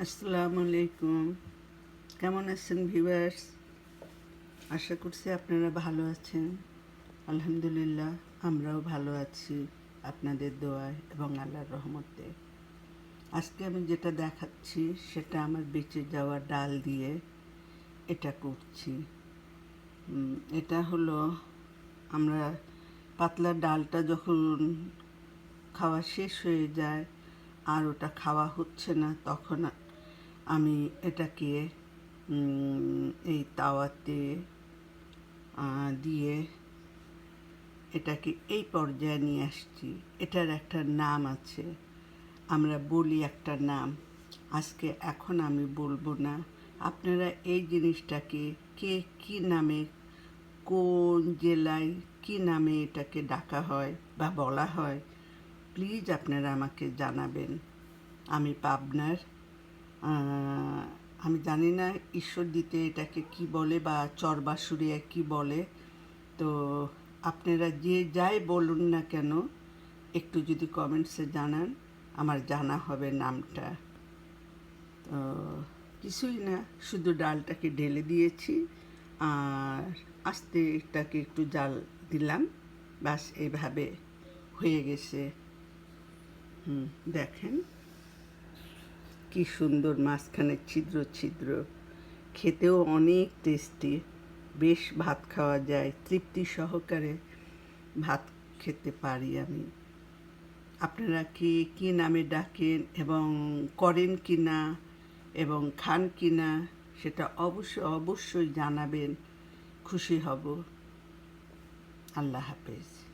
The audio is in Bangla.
আসসালামু আলাইকুম। কেমন আছেন ভিউয়ার্স? আশা করছি আপনারা ভালো আছেন। আলহামদুলিল্লাহ, আমরাও ভালো আছি আপনাদের দোয়ায় এবং আল্লাহর রহমতে। আজকে আমি যেটা দেখাচ্ছি, সেটা আমার বেঁচে যাওয়া ডাল দিয়ে এটা করছি। এটা হলো আমরা পাতলা ডালটা যখন খাওয়া শেষ হয়ে যায় আর ওটা খাওয়া হচ্ছে না, তখন আমি এটাকে এই তাওয়াতে দিয়ে এটাকে এই পর্যায়ে নিয়ে আসছি। এটার একটা নাম আছে, আমরা বলি একটা নাম। আজকে এখন আমি বলব না, আপনারা এই জিনিসটাকে কে, কি নামে, কোন জেলায় কি নামে এটাকে ডাকা হয় বা বলা হয় প্লিজ আপনারা আমাকে জানাবেন। আমি পাবনার আমি জানি না ঈশ্বর দিতে এটাকে কি বলে বা চরবাসুরিয়া কি বলে। তো আপনারা যে যাই বলুন না কেন, একটু যদি কমেন্টসে জানান, আমার জানা হবে নামটা। তো কিছুই না, শুধু ডালটাকে ঢেলে দিয়েছি, আর আস্তে এটাকে একটু জাল দিলাম। ব্যাস, এভাবে হয়ে গেছে। হুম। দেখেন, কি সুন্দর মাঝখানে ছিদ্র ছিদ্র। খেতেও অনেক টেস্টি বেশ ভাত খাওয়া যায়। তৃপ্তি সহকারে ভাত খেতে পারি আমি। আপনারা কি কি নামে ডাকেন এবং করেন কি না এবং খান কি না, সেটা অবশ্যই অবশ্যই জানাবেন। খুশি হব। আল্লাহ হাফেজ।